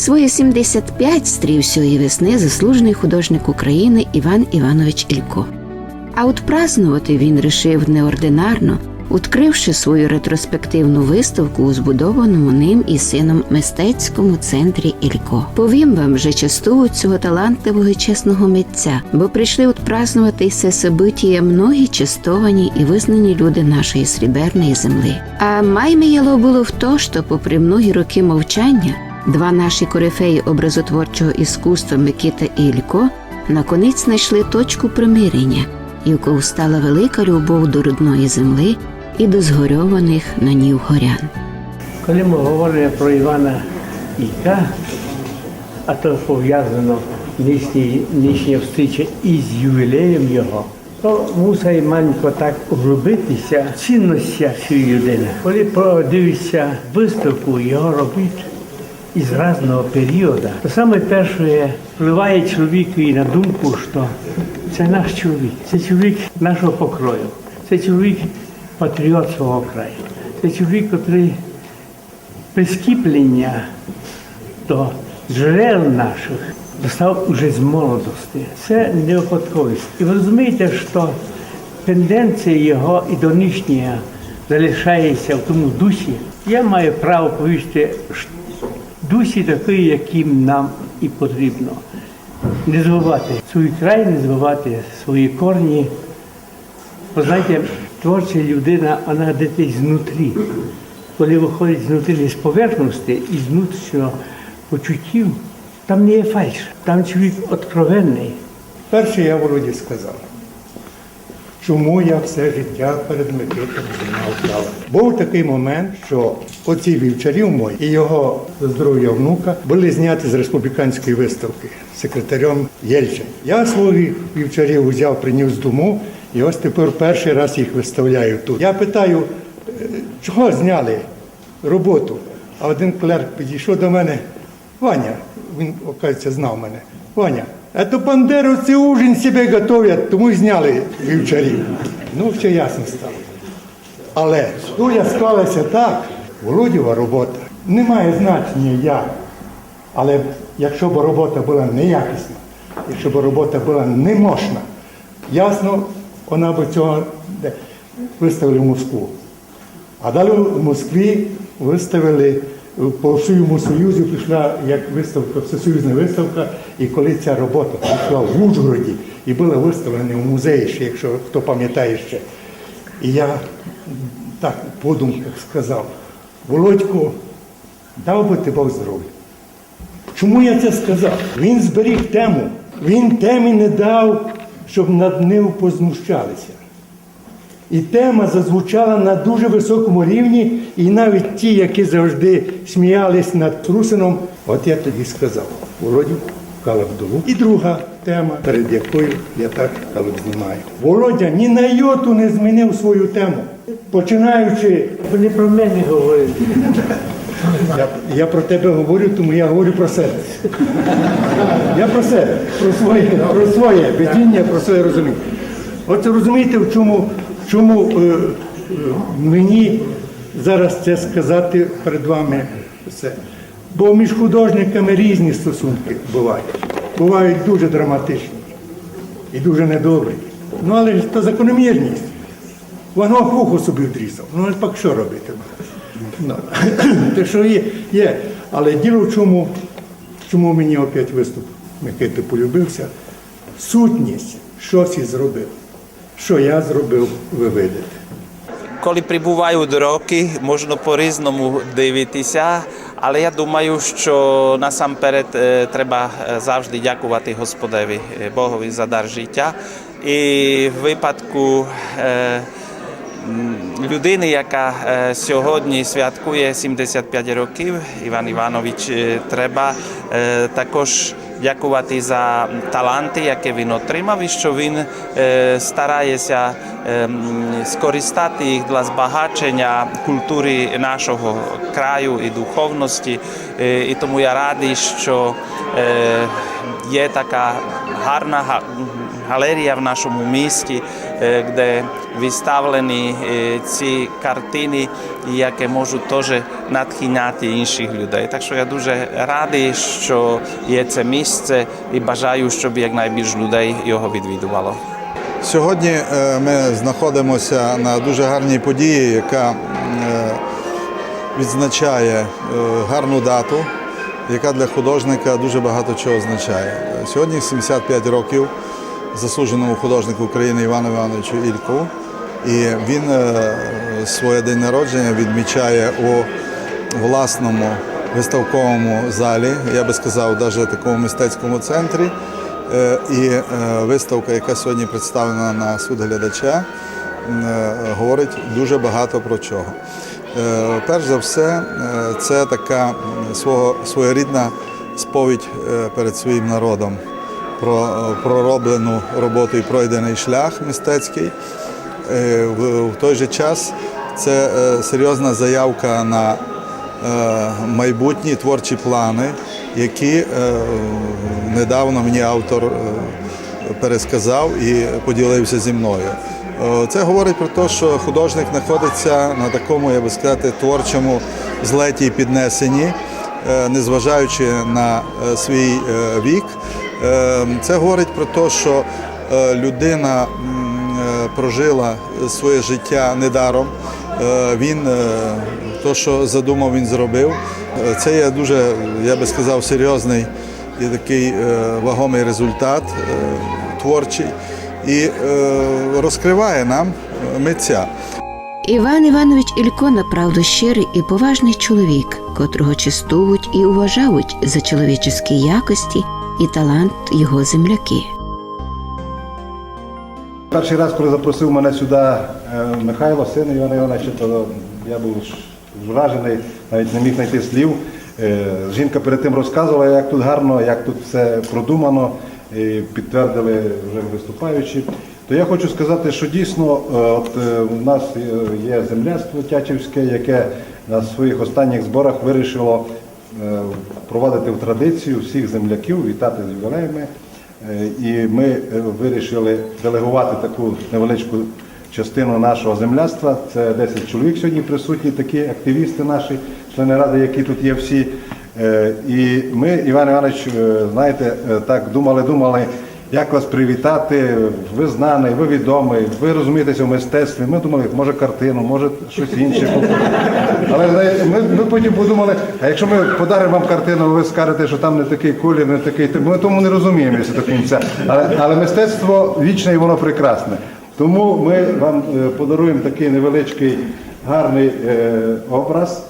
свої 75 стрів сьої весни заслужений художник України Іван Іванович Ілько. А от празнувати він рішив неординарно, відкривши свою ретроспективну виставку у збудованому ним і сином мистецькому центрі Ілько. Повім вам вже часту цього талантливого і чесного митця, бо прийшли от празнувати це событіє многі частовані і визнані люди нашої сріберної земли. А майміяло було в то, що, попри многі роки мовчання, два наші корифеї образотворчого іскусства Микита і Ілько наконець знайшли точку примирення, кого стала велика любов до родної земли і до згорьованих на ній горян. Коли ми говоримо про Івана Ілька, а то пов'язано нинішня встреча із ювілеєм його, то мусить маленько так влюбитися цінності цієї людини. Коли подивишся виставку його робіт із різного періоду, то саме перше впливає чоловікові на думку, що це наш чоловік, це чоловік нашого покрою, це чоловік патріот свого краю, це чоловік, який прискіплення до джерел наших достав уже з молодості. Це не випадковість. І ви розумієте, що тенденція його і до нинішнього залишається в тому дусі. Я маю право повісти дусі такий, яким нам і потрібно. Не забувати свій край, не забувати свої корні. Ви знаєте, творча людина, вона десь знутрі. Коли виходить знутрі з поверхності і з внутрішнього почуттів, там не є фальш, там чоловік откровенний. Перше я Володі сказав, чому я все життя перед Микитом талант. Був такий момент, що оці вівчарів мої і його здоров'я внука були зняті з республіканської виставки секретарем Єльчин. Я своїх вівчарів взяв, приніс дому, і ось тепер перший раз їх виставляю тут. Я питаю, «Е, чого зняли роботу? А один клерк підійшов до мене, Ваня, він, оказується, знав мене. Ваня, это бандеровці ужин себе готовят, тому й зняли вівчарів. Ну, все ясно стало. Але доля склалася так, Володєва робота не має значення як. Але якщо б робота була неякісна, якщо б робота була немощна, ясно, вона б цього виставили в Москву. А далі в Москві виставили по всьому Союзу пішла як виставка, всесоюзна виставка, і коли ця робота прийшла в Ужгороді і була виставлена в музеї, ще, якщо хто пам'ятає ще. І я так в подумках сказав, Володько, дав би ти Бог здоров'я. Чому я це сказав? Він зберіг тему. Він темі не дав, щоб над ним познущалися. І тема зазвучала на дуже високому рівні, і навіть ті, які завжди сміялись над Трусином, от я тоді сказав, Володю, калаб вдову. І друга тема, перед якою я так калаб знімаю. Володя ні на йоту не змінив свою тему. Починаючи, Ви не про мене говорите. я, я про тебе говорю, тому я говорю про себе. Я про себе, про своє, про своє видіння, про своє розуміння. От розумієте, в чому, чому е, е, мені зараз це сказати перед вами все. Бо між художниками різні стосунки бувають. Бувають дуже драматичні і дуже недобрі. Ну але ж то закономірність. Ван Гог вухо собі відрізав. Ну, пак що робити? Ну, те, що є, є. Але діло в чому, чому мені опять виступ Микити полюбився. Сутність, щось і зробив. Що я зробив, ви видите. Коли прибувають роки, можна по-різному дивитися, але я думаю, що насамперед е, треба е, завжди дякувати Господеві е, Богові за дар життя. І в випадку людини, яка сьогодні святкує 75 років, Іван Іванович, треба також дякувати за таланти, які він отримав, і що він е, старається е, скористати їх для збагачення культури нашого краю і духовності. Е, І тому я радий, що є така гарна, галерія в нашому місті, е, де виставлені е, ці картини, які можуть теж натхняти інших людей. Так що я дуже радий, що є це місце і бажаю, щоб якнайбільше людей його відвідувало. Сьогодні е, ми знаходимося на дуже гарній події, яка відзначає гарну дату, яка для художника дуже багато чого означає. Сьогодні 75 років заслуженому художнику України Івану Івановичу Ількову. І він е, своє день народження відмічає у власному виставковому залі, я би сказав, навіть такому мистецькому центрі. Е, І е, виставка, яка сьогодні представлена на суд глядача, говорить дуже багато про чого. Перш за все, це така свого, своєрідна сповідь перед своїм народом про пророблену роботу і пройдений шлях мистецький. Е, В той же час це е, серйозна заявка на е, майбутні творчі плани, які недавно мені автор пересказав і поділився зі мною. Це говорить про те, що художник знаходиться на такому, я би сказати, творчому злеті і піднесенні, незважаючи на свій вік. Е, Це говорить про те, що е, людина е, прожила своє життя недаром. Е, Він то, що задумав, він зробив. Це є дуже, я би сказав, серйозний і такий вагомий результат творчий і розкриває нам митця. Іван Іванович Ілько направду щирий і поважний чоловік, котрого чистують і уважають за чоловічі якості і талант його земляки. Перший раз, коли запросив мене сюди е, Михайло, син Івана Івановича, то я був вражений, навіть не міг знайти слів. Е, Жінка перед тим розказувала, як тут гарно, як тут все продумано, і підтвердили вже виступаючі. То я хочу сказати, що дійсно е, от, у нас є земляцтво Тячівське, яке на своїх останніх зборах вирішило провадити в традицію всіх земляків, вітати з ювілеями. Е, І ми е, вирішили делегувати таку невеличку частину нашого земляства. Це 10 чоловік сьогодні присутні, такі активісти наші, члени ради, які тут є всі. Е, І ми, Іван Іванович, е, знаєте, е, так думали, думали, як вас привітати. Ви знаний, ви відомий, ви розумієтеся в мистецтві. Ми думали, може картину, може щось інше. Але ми, ми потім подумали, а якщо ми подаримо вам картину, ви скажете, що там не такий колір, не такий, ми тому не розуміємо якщо до кінця. Але, але мистецтво вічне і воно прекрасне. Тому ми вам е, подаруємо такий невеличкий гарний е, образ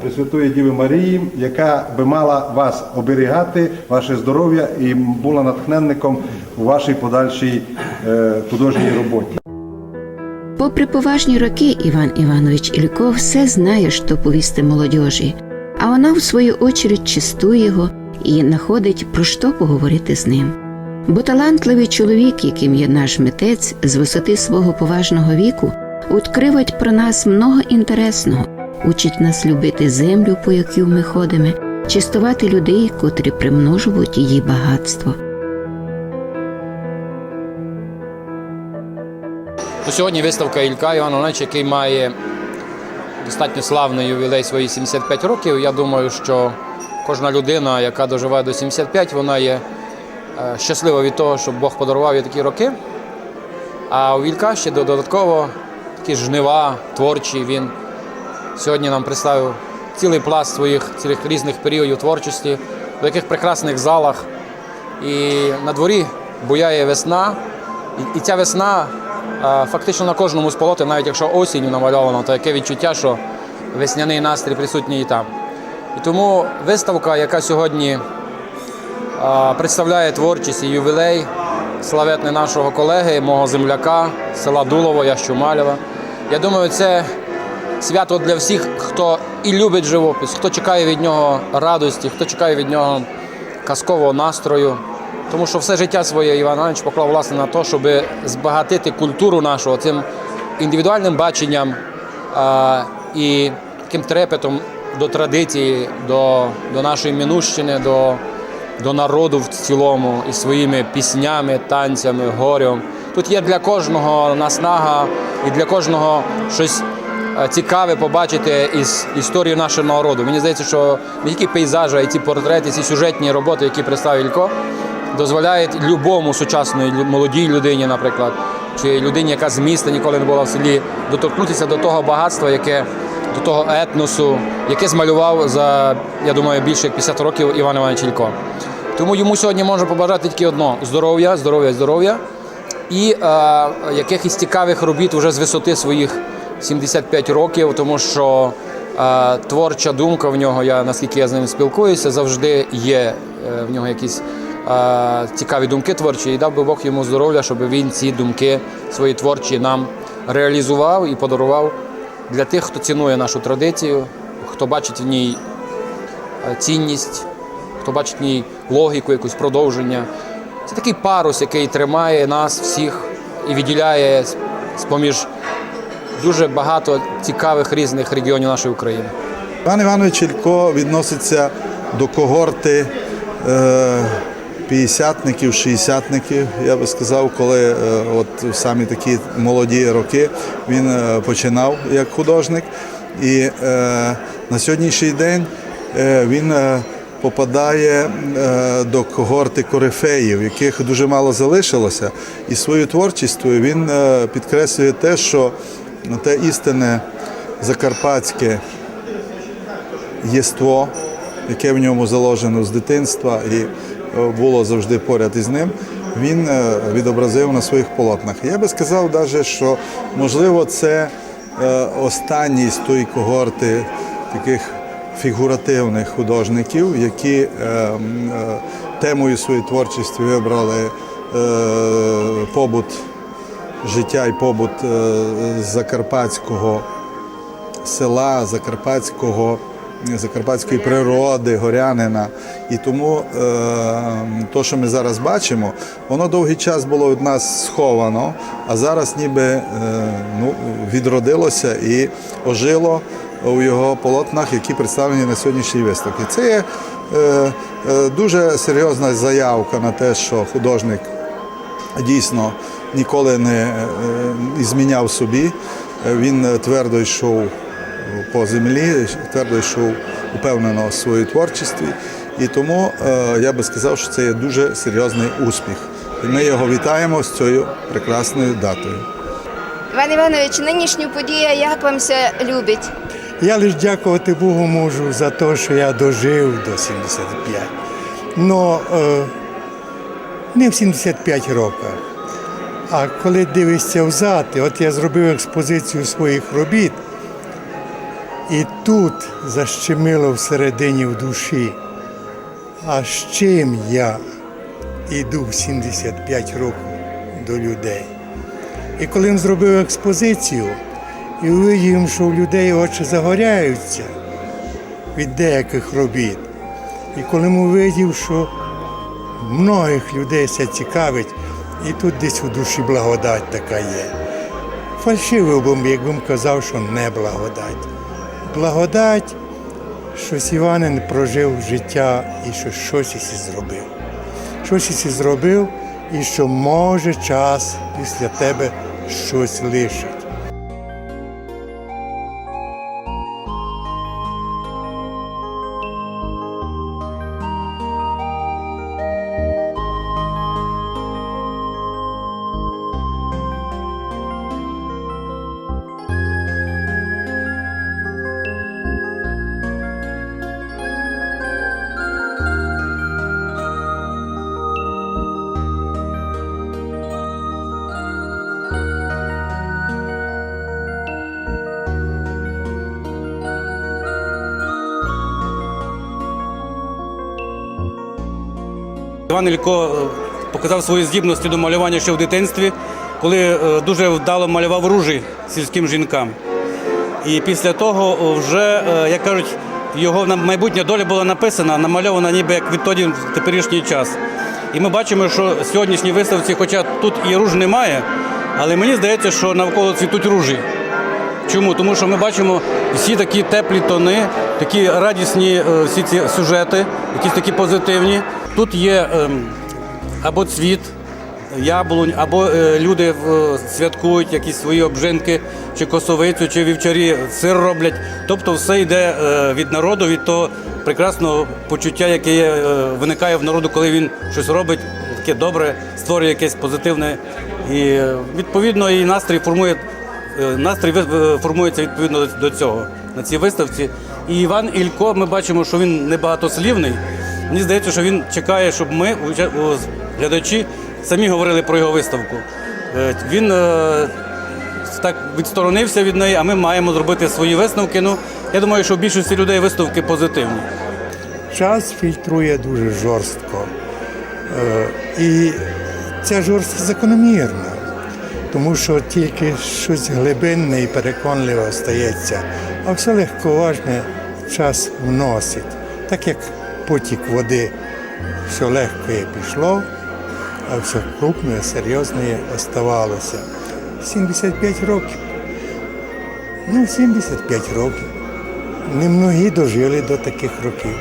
Пресвятої Діви Марії, яка би мала вас оберігати, ваше здоров'я і була натхненником у вашій подальшій е, художній роботі. Попри поважні роки, Іван Іванович Ілько все знає, що повісти молодежі, а вона, в свою очередь, чистує його і знаходить про що поговорити з ним. Бо талантливий чоловік, яким є наш митець, з висоти свого поважного віку, відкривать про нас много інтересного, учить нас любити землю, по яку ми ходимо, чистувати людей, котрі примножують її багатство. То сьогодні виставка Ілька Івана Івановича, який має достатньо славний ювілей свої 75 років. Я думаю, що кожна людина, яка доживає до 75, вона є е, щаслива від того, що Бог подарував їй такі роки. А у Ілька ще додатково такі жнива творчі. Він сьогодні нам представив цілий пласт своїх цілих різних періодів творчості, в яких прекрасних залах. І на дворі буяє весна, і, і ця весна а, фактично на кожному з полотен, навіть якщо осінню намальовано, то яке відчуття, що весняний настрій присутній і там. І тому виставка, яка сьогодні а, представляє творчість і ювілей славетний нашого колеги, мого земляка, села Дулово, Ящумалєва. Я думаю, це свято для всіх, хто і любить живопис, хто чекає від нього радості, хто чекає від нього казкового настрою. Тому що все життя своє Іван Іванович поклав власне на те, щоб збагатити культуру нашого цим індивідуальним баченням а, і таким трепетом до традиції, до, до нашої минущини, до до народу в цілому і своїми піснями, танцями, горем. Тут є для кожного наснага і для кожного щось цікаве побачити із історії нашого народу. Мені здається, що не тільки пейзажі, а й ці портрети, ці сюжетні роботи, які представив Ілько, дозволяють любому сучасної молодій людині, наприклад, чи людині, яка з міста ніколи не була в селі, доторкнутися до того багатства, яке до того етносу, яке змалював за, я думаю, більше як 50 років Іван Іванович Ілько. Тому йому сьогодні можна побажати тільки одно: здоров'я, здоров'я, здоров'я і е, якихось цікавих робіт вже з висоти своїх 75 років, тому що е, творча думка в нього, я наскільки я з ним спілкуюся, завжди є е, в нього якісь е, цікаві думки творчі, і дав би Бог йому здоров'я, щоб він ці думки свої творчі нам реалізував і подарував для тих, хто цінує нашу традицію, хто бачить в ній е, цінність, хто бачить в ній логіку, якусь продовження. Це такий парус, який тримає нас всіх і відділяє з- з-поміж дуже багато цікавих різних регіонів нашої України. Іван Іванович Ілько відноситься до когорти е, п'ятдесятників, шістдесятників, я би сказав, коли е, от самі такі молоді роки він е, починав як художник. І на сьогоднішній день він попадає до когорти корифеїв, яких дуже мало залишилося. І своєю творчістю він підкреслює те, що те істинне закарпатське єство, яке в ньому заложено з дитинства і е, було завжди поряд із ним, він е, відобразив на своїх полотнах. Я би сказав, навіть, що можливо це е, останній з тої когорти таких фігуративних художників, які темою своєї творчості вибрали побут життя і побут е, закарпатського села, закарпатського, закарпатської природи, горянина. І тому е, то, що ми зараз бачимо, воно довгий час було від нас сховано, а зараз ніби е, ну, відродилося і ожило у його полотнах, які представлені на сьогоднішній виставці. Це є е, дуже серйозна заявка на те, що художник дійсно ніколи не е, зміняв собі. Е, Він е, твердо йшов по землі, твердо йшов упевнено в своїй творчості. І тому я би сказав, що це є дуже серйозний успіх. І ми його вітаємо з цією прекрасною датою. Іван Іванович, нинішню подію як вам все любить? Я лише дякувати Богу можу за те, що я дожив до 75. Но е, не в 75 років. А коли дивишся взад, от я зробив експозицію своїх робіт, і тут защемило всередині в душі. А з чим я йду в 75 років до людей? І коли зробив експозицію, і увидів, що у людей очі загоряються від деяких робіт. І коли увидів, що многих людей це цікавить, і тут десь у душі благодать така є. Фальшивий би, якби казав, що не благодать. Благодать, що Іванин прожив життя і що щось із зробив. Щось із зробив, і що може час після тебе щось лишить. Іван Ілько е, показав свої здібності до малювання ще в дитинстві, коли е, дуже вдало малював ружі сільським жінкам. І після того вже, е, як кажуть, його майбутня доля була написана, намальована ніби як відтоді в теперішній час. І ми бачимо, що в сьогоднішній виставці, хоча тут і руж немає, але мені здається, що навколо цвітуть ружі. Чому? Тому що ми бачимо всі такі теплі тони, такі радісні всі ці сюжети, якісь такі позитивні. Тут є ем, або цвіт, яблунь, або е, люди святкують якісь свої обжинки, чи косовицю, чи вівчарі сир роблять. Тобто все йде е, від народу, від того прекрасного почуття, яке е, виникає в народу, коли він щось робить, таке добре, створює якесь позитивне. І відповідно і настрій формує настрій формується відповідно до цього на цій виставці. І Іван Ілько, ми бачимо, що він небагатослівний. Мені здається, що він чекає, щоб ми, глядачі, самі говорили про його виставку. Е, Він е, так відсторонився від неї, а ми маємо зробити свої висновки. Ну, я думаю, що в більшості людей виставки позитивні. Час фільтрує дуже жорстко. Е, І ця жорсткість закономірна, тому що тільки щось глибинне і переконливе стається, а все легковажне час вносить. Так як потік води, все легкое пішло, а все крупне, серйозне оставалося. 75 років. Ну, 75 років. Немногі дожили до таких років.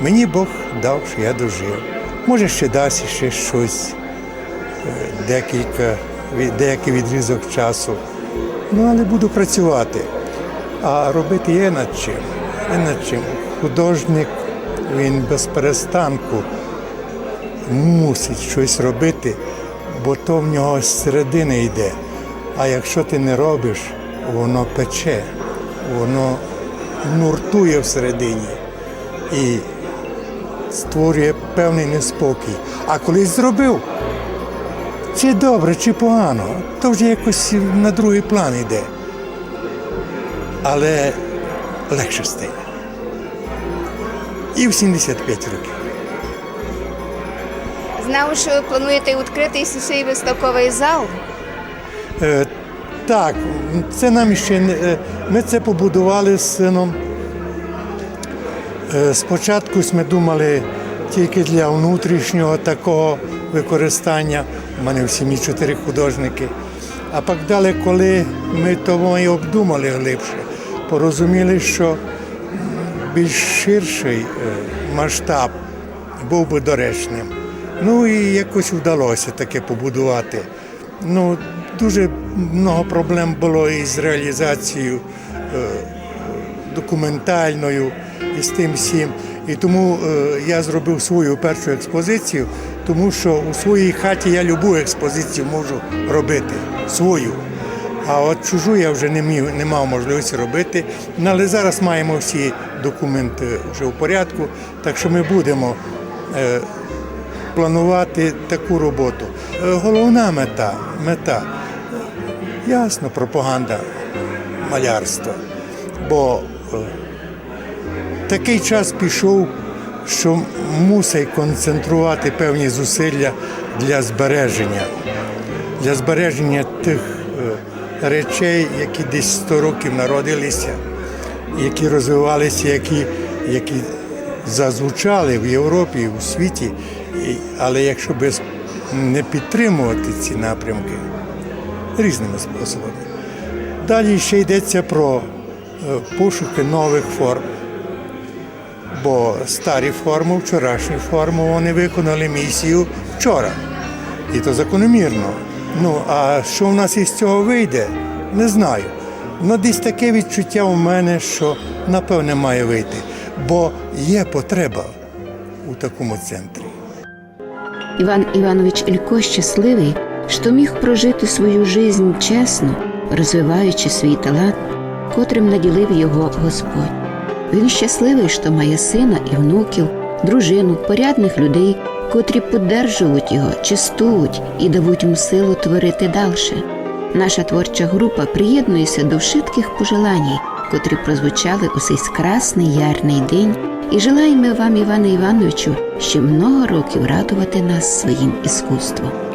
Мені Бог дав, що я дожив. Може, ще дасть ще щось, е, декілька, деякий відрізок часу. Ну, але буду працювати. А робити є над чим. Є над чим. Художник, він без перестанку мусить щось робити, бо то в нього з середини йде. А якщо ти не робиш, воно пече, воно нуртує всередині і створює певний неспокій. А колись зробив, чи добре, чи погано, то вже якось на другий план йде. Але легше стає. І в 75 років. Знав, що ви плануєте відкрити свій виставковий зал. Е, так, це нам ще не. е, Ми це побудували з сином. Е, спочатку ми думали тільки для внутрішнього такого використання. У мене в сім'ї чотири художники. А пак далі, коли ми того і обдумали глибше, порозуміли, що більш ширший е, масштаб був би доречним. Ну і якось вдалося таке побудувати. Ну, дуже багато проблем було із реалізацією е, документальною і з тим всім. І тому е, я зробив свою першу експозицію, тому що у своїй хаті я любу експозицію можу робити свою. А от чужу я вже не міг, не мав можливості робити. Ну, Але зараз маємо всі документи вже в порядку, так що ми будемо е, планувати таку роботу. Е, Головна мета, мета ясно, пропаганда малярства. Бо е, такий час пішов, що мусить концентрувати певні зусилля для збереження, для збереження тих речей, які десь 100 років народилися, які розвивалися, які, які зазвучали в Європі у світі. Але якщо без не підтримувати ці напрямки різними способами. Далі ще йдеться про е, пошуки нових форм. Бо старі форми, вчорашні форми, вони виконали місію вчора. І то закономірно. Ну, а що в нас із цього вийде, не знаю. Ну, десь таке відчуття у мене, що напевне має вийти. Бо є потреба у такому центрі. Іван Іванович Ілько щасливий, що міг прожити свою жизнь чесно, розвиваючи свій талант, котрим наділив його Господь. Він щасливий, що має сина і внуків, дружину, порядних людей, котрі поддержують його, чистують і дають йому силу творити далі. Наша творча група приєднується до вшитких пожелань, котрі прозвучали у цей красний ярний день, і желаємо вам, Іване Івановичу, ще много років радувати нас своїм іскусством.